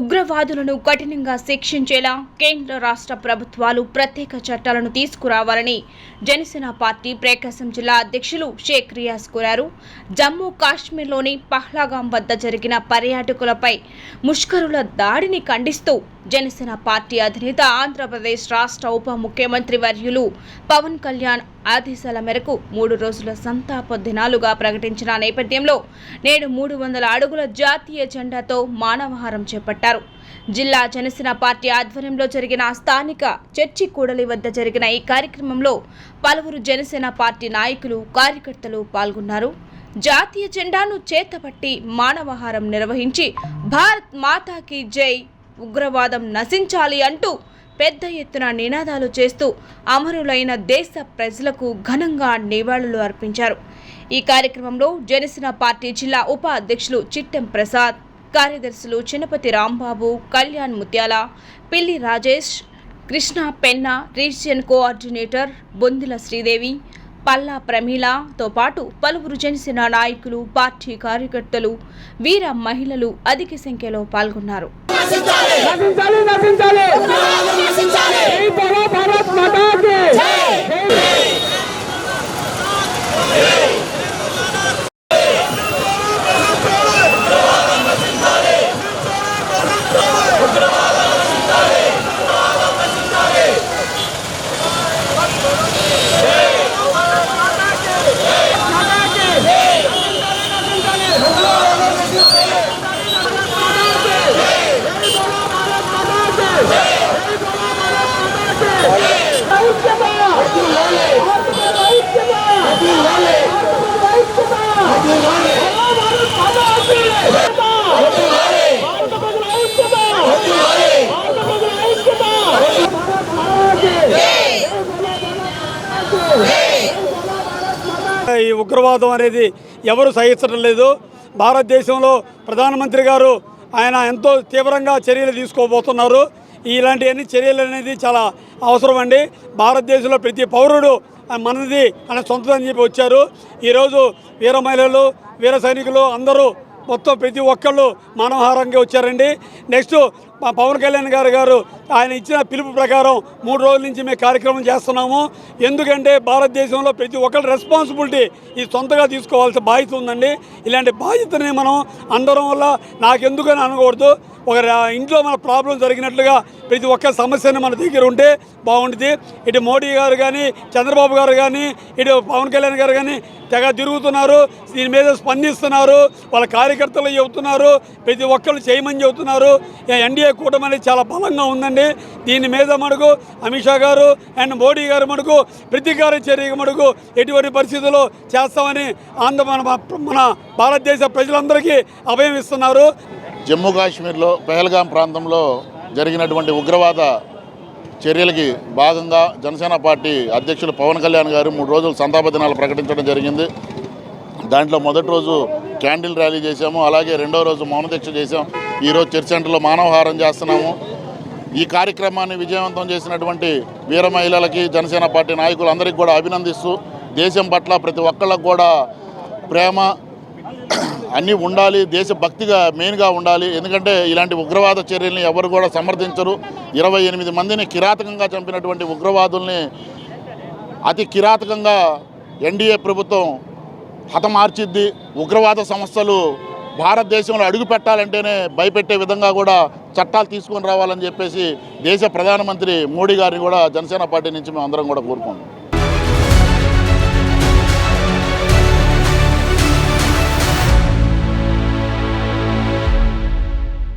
ఉగ్రవాదులను కఠినంగా శిక్షించేలా కేంద్ర రాష్ట్ర ప్రభుత్వాలు ప్రత్యేక చట్టాలను తీసుకురావాలని జనసేన పార్టీ ప్రకాశం జిల్లా అధ్యక్షులు షేక్ రియాజ్ కోరారు. జమ్మూ కాశ్మీర్లోని పహ్లాగాం వద్ద జరిగిన పర్యాటకులపై ముష్కరుల దాడిని ఖండిస్తూ జనసేన పార్టీ అధినేత ఆంధ్రప్రదేశ్ రాష్ట్ర ఉప ముఖ్యమంత్రి వర్యులు పవన్ కళ్యాణ్ ఆదేశాల మేరకు మూడు రోజుల సంతాప దినాలుగా ప్రకటించిన నేపథ్యంలో నేడు మూడు వందల అడుగుల జాతీయ జెండాతో మానవహారం చేపట్టారు. జిల్లా జనసేన పార్టీ ఆధ్వర్యంలో జరిగిన స్థానిక చర్చి కూడలి వద్ద జరిగిన ఈ కార్యక్రమంలో పలువురు జనసేన పార్టీ నాయకులు కార్యకర్తలు పాల్గొన్నారు. జాతీయ జెండాను చేతపట్టి మానవహారం నిర్వహించి భారత్ మాతాకి జై ఉగ్రవాదం నశించాలి అంటూ పెద్ద ఎత్తున నినాదాలు చేస్తూ అమరులైన దేశ ప్రజలకు ఘనంగా నివాళులు అర్పించారు. ఈ కార్యక్రమంలో జనసేన పార్టీ జిల్లా ఉపాధ్యక్షులు చిట్టెం ప్రసాద్ కార్యదర్శులు చిన్నపతి రాంబాబు కళ్యాణ్ ముత్యాల పిల్లి రాజేష్ కృష్ణ పెన్నా రీజియన్ కోఆర్డినేటర్ బొందిల శ్రీదేవి పల్లా ప్రమీలతో పాటు పలువురు జనసేన నాయకులు పార్టీ కార్యకర్తలు వీర మహిళలు అధిక సంఖ్యలో పాల్గొన్నారు నశించాలి నశించాలి జై బలో భారత్ మాతాకి ఈ ఉగ్రవాదం అనేది ఎవరు సహించడం లేదు. భారతదేశంలో ప్రధానమంత్రి గారు ఆయన ఎంతో తీవ్రంగా చర్యలు తీసుకోబోతున్నారు. ఇలాంటివన్నీ చర్యలు అనేది చాలా అవసరం అండి. భారతదేశంలో ప్రతి పౌరుడు మనది ఆయన సొంతం అని చెప్పి వచ్చారు. ఈరోజు వీర మహిళలు వీర సైనికులు అందరూ మొత్తం ప్రతి ఒక్కళ్ళు మానవహారంగా వచ్చారండి. నెక్స్ట్ మా పవన్ కళ్యాణ్ గారు గారు ఆయన ఇచ్చిన పిలుపు ప్రకారం మూడు రోజుల నుంచి మేము కార్యక్రమం చేస్తున్నాము. ఎందుకంటే భారతదేశంలో ప్రతి ఒక్కరి రెస్పాన్సిబిలిటీ ఈ సొంతగా తీసుకోవాల్సిన బాధ్యత ఉందండి. ఇలాంటి బాధ్యతని మనం అందరం వల్ల నాకెందుకని అనకూడదు. ఒక ఇంట్లో మన ప్రాబ్లం జరిగినట్లుగా ప్రతి ఒక్క సమస్యని మన దగ్గర ఉంటే బాగుంటుంది. ఇటు మోడీ గారు కానీ చంద్రబాబు గారు కానీ ఇటు పవన్ కళ్యాణ్ గారు కానీ తెగ తిరుగుతున్నారు. దీని మీద స్పందిస్తున్నారు. వాళ్ళ కార్యకర్తలు చెబుతున్నారు. ప్రతి ఒక్కరు చేయమని చెబుతున్నారు. ఎన్డీఏ కూటమి అనేది చాలా బలంగా ఉందండి. దీని మీద మనకు అమిత్ షా గారు అండ్ మోడీ గారు మనకు ప్రతీకార చర్య మనకు ఎటువంటి పరిస్థితుల్లో చేస్తామని ఆంధ్ర మన మన భారతదేశ ప్రజలందరికీ అభయం ఇస్తున్నారు. జమ్మూ కాశ్మీర్లో పెహల్గాం ప్రాంతంలో జరిగినటువంటి ఉగ్రవాద చర్యలకి భాగంగా జనసేన పార్టీ అధ్యక్షులు పవన్ కళ్యాణ్ గారు మూడు రోజులు సంతాప దినాలు ప్రకటించడం జరిగింది. దాంట్లో మొదటి రోజు క్యాండిల్ ర్యాలీ చేశాము. అలాగే రెండో రోజు మౌన దీక్ష చేశాం. ఈరోజు చర్చ్ సెంటర్లో మానవహారం చేస్తున్నాము. ఈ కార్యక్రమాన్ని విజయవంతం చేసినటువంటి వీర మహిళలకి జనసేన పార్టీ నాయకులందరికీ కూడా అభినందిస్తూ దేశం పట్ల ప్రతి ఒక్కళ్ళకు కూడా ప్రేమ అన్నీ ఉండాలి దేశభక్తిగా మెయిన్గా ఉండాలి. ఎందుకంటే ఇలాంటి ఉగ్రవాద చర్యల్ని ఎవరు కూడా సమర్థించరు. ఇరవై ఎనిమిది మందిని కిరాతకంగా చంపినటువంటి ఉగ్రవాదుల్ని అతి కిరాతకంగా ఎన్డీఏ ప్రభుత్వం హతమార్చిద్ది. ఉగ్రవాద సంస్థలు భారతదేశంలో అడుగు పెట్టాలంటేనే భయపెట్టే విధంగా కూడా చట్టాలు తీసుకొని రావాలని చెప్పేసి దేశ ప్రధానమంత్రి మోడీ గారిని కూడా జనసేన పార్టీ నుంచి మేము అందరం కూడా కోరుకుంటాం